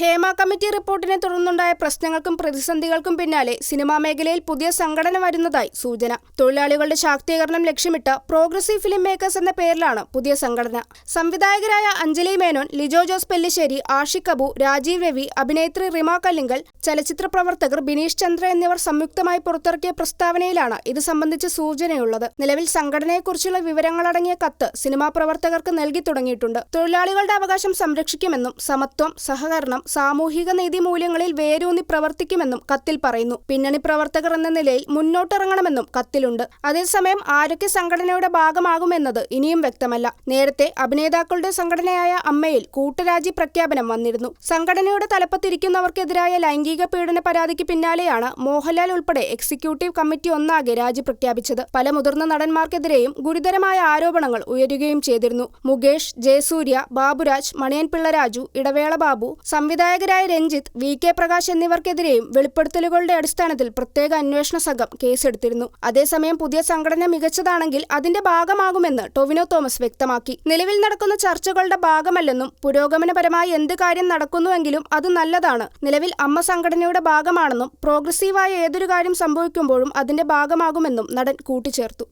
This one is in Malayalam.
ഹേമ കമ്മിറ്റി റിപ്പോർട്ടിനെ തുടർന്നുണ്ടായ പ്രശ്നങ്ങൾക്കും പ്രതിസന്ധികൾക്കും പിന്നാലെ സിനിമാ മേഖലയിൽ പുതിയ സംഘടന വരുന്നതായി സൂചന. തൊഴിലാളികളുടെ ശാക്തീകരണം ലക്ഷ്യമിട്ട് പ്രോഗ്രസീവ് ഫിലിം മേക്കേഴ്സ് എന്ന പേരിലാണ് പുതിയ സംഘടന. സംവിധായകരായ അഞ്ജലി മേനോൻ ലിജോ ജോസ് പെല്ലിശ്ശേരി ആഷിഖ് അബു രാജീവ് രവി അഭിനേത്രി റിമ കല്ലിങ്കൽ ചലച്ചിത്ര പ്രവർത്തകർ ബിനീഷ് ചന്ദ്ര എന്നിവർ സംയുക്തമായി പുറത്തിറക്കിയ പ്രസ്താവനയിലാണ് ഇത് സംബന്ധിച്ച സൂചനയുള്ളത്. നിലവിൽ സംഘടനയെക്കുറിച്ചുള്ള വിവരങ്ങളടങ്ങിയ കത്ത് സിനിമാ പ്രവർത്തകർക്ക് നൽകി തുടങ്ങിയിട്ടുണ്ട്. തൊഴിലാളികളുടെ അവകാശം സംരക്ഷിക്കുമെന്നും സമത്വം സഹകരണം സാമൂഹിക നീതി മൂല്യങ്ങളിൽ വേരൂന്നി പ്രവർത്തിക്കുമെന്നും കത്തിൽ പറയുന്നു. പിന്നണി പ്രവർത്തകർ എന്ന നിലയിൽ മുന്നോട്ടിറങ്ങണമെന്നും കത്തിലുണ്ട്. അതേസമയം ആരൊക്കെ സംഘടനയുടെ ഭാഗമാകുമെന്നത് ഇനിയും വ്യക്തമല്ല. നേരത്തെ അഭിനേതാക്കളുടെ സംഘടനയായ അമ്മയിൽ കൂട്ടരാജി പ്രഖ്യാപനം വന്നിരുന്നു. സംഘടനയുടെ തലപ്പത്തിരിക്കുന്നവർക്കെതിരായ ലൈംഗിക പീഡന പരാതിക്ക് പിന്നാലെയാണ് മോഹൻലാൽ ഉൾപ്പെടെ എക്സിക്യൂട്ടീവ് കമ്മിറ്റി ഒന്നാകെ രാജി പ്രഖ്യാപിച്ചത്. പല മുതിർന്ന നടന്മാർക്കെതിരെയും ഗുരുതരമായ ആരോപണങ്ങൾ ഉയരുകയും ചെയ്തിരുന്നു. മുകേഷ് ജയസൂര്യ ബാബുരാജ് മണിയൻ പിള്ളരാജു ഇടവേള ബാബു സംവിധായകരായ രഞ്ജിത്ത് വി. കെ. പ്രകാശ് എന്നിവർക്കെതിരെയും വെളിപ്പെടുത്തലുകളുടെ അടിസ്ഥാനത്തിൽ പ്രത്യേക അന്വേഷണ സംഘം കേസെടുത്തിരുന്നു. അതേസമയം പുതിയ സംഘടന മികച്ചതാണെങ്കിൽ അതിന്റെ ഭാഗമാകുമെന്ന് ടൊവിനോ തോമസ് വ്യക്തമാക്കി. നിലവിൽ നടക്കുന്ന ചർച്ചകളുടെ ഭാഗമല്ലെന്നും പുരോഗമനപരമായി എന്ത് കാര്യം നടക്കുന്നുവെങ്കിലും അത് നല്ലതാണ്. നിലവിൽ അമ്മ സംഘടനയുടെ ഭാഗമാണെന്നും പ്രോഗ്രസീവായ ഏതൊരു കാര്യം സംഭവിക്കുമ്പോഴും അതിന്റെ ഭാഗമാകുമെന്നും നടൻ കൂട്ടിച്ചേർത്തു.